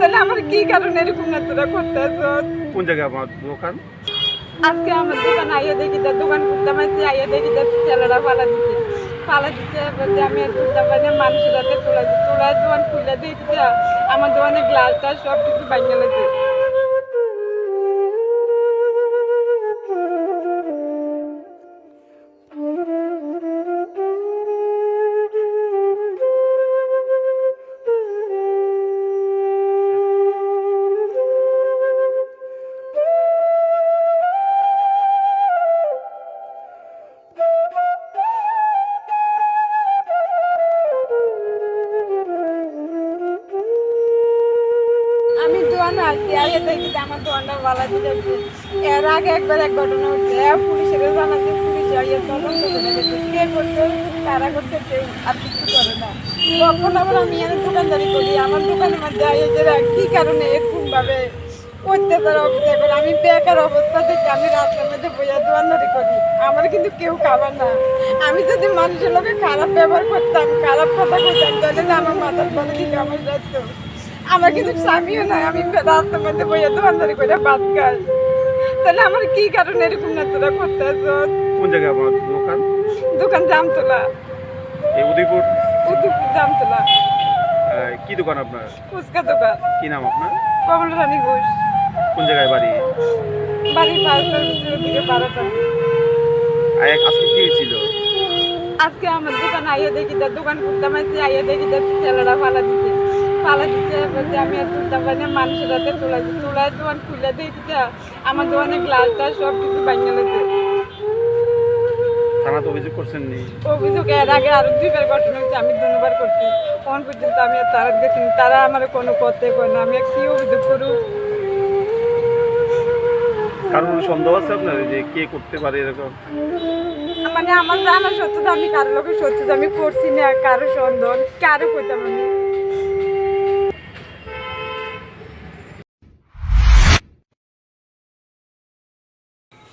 তাহলে আমার কি কারণে এরকম না তোরা করতেছ? কোন জায়গায় আমার দোকান? আজকে আমার দোকান আইয়ে দেখি যা দোকান করতে আইয়া দেখি যা ছেলেরা পালা দিচ্ছে দিচ্ছে বলছে আমি আর করতে পারি না মানুষের হাতে তোলা তোলা দোকান খুলে দেখছে আমার দোকানে গ্লাসটা সব কিছু বাইরে গেছে আমার একবার এক আর না। আমি দোকানদারি করি? আমার দোকানের মধ্যে যে কি কারণে এরকম ভাবে অত্যাচার অবস্থা? করে আমি বেকার অবস্থা থেকে আমি রাস্তার মধ্যে বইয়া দোয়ানদারি করি। আমার কিন্তু কেউ খাবার না। আমি যদি মানুষের লোকে খারাপ ব্যবহার করতাম, খারাপ কথা করতাম তাহলে আমার মাথার বলে দিলে আমার রাখত আমার কিন্তু স্বামীও নাই আমি রাস্তার মধ্যে বইয়া দোকানদারি করে ভাত খাই। তাহলে আমার কি কারণে এরকম না তোরা করতেছ? কোন জায়গায় আমার দোকান? দোকান জামতলা। এই উদয়পুর? উদয়পুর জামতলা। কি দোকান আপনার? ফুচকা দোকান। কি নাম আপনার? কমল রানী ঘোষ। কোন জায়গায় বাড়ি? পাঁচটার দিকে বারোটা। আজকে কি হয়েছিল? আজকে আমার দোকান আইয়া দেখি দোকান করতাম আইয়া দেখি ছেলেরা পালা দিচ্ছে পালা দিচ্ছে বলছে আমি আর তুলতাম পারি না মানুষের হাতে তোলা তোলায় দোকান খুলে যা আমার দোকানে গ্লাসটা সব কিছু ভাঙে গেছে থানাতে অভিযোগ করছেন নি? অভিযোগ এর আগে আরও দুইবার ঘটনা হচ্ছে আমি ধন্যবাদ করছি। কোন পর্যন্ত আমি আর তারা গেছি। তারা আমার কোনো করতে কয় না আমি আর কি অভিযোগ করু কারোর সন্দেহ আছে আপনার যে কে করতে পারে এরকম? মানে আমার জানা সত্য আমি কারও লোকের সত্য আমি করছি না কারও সন্দেহ কারও কইতাম আমি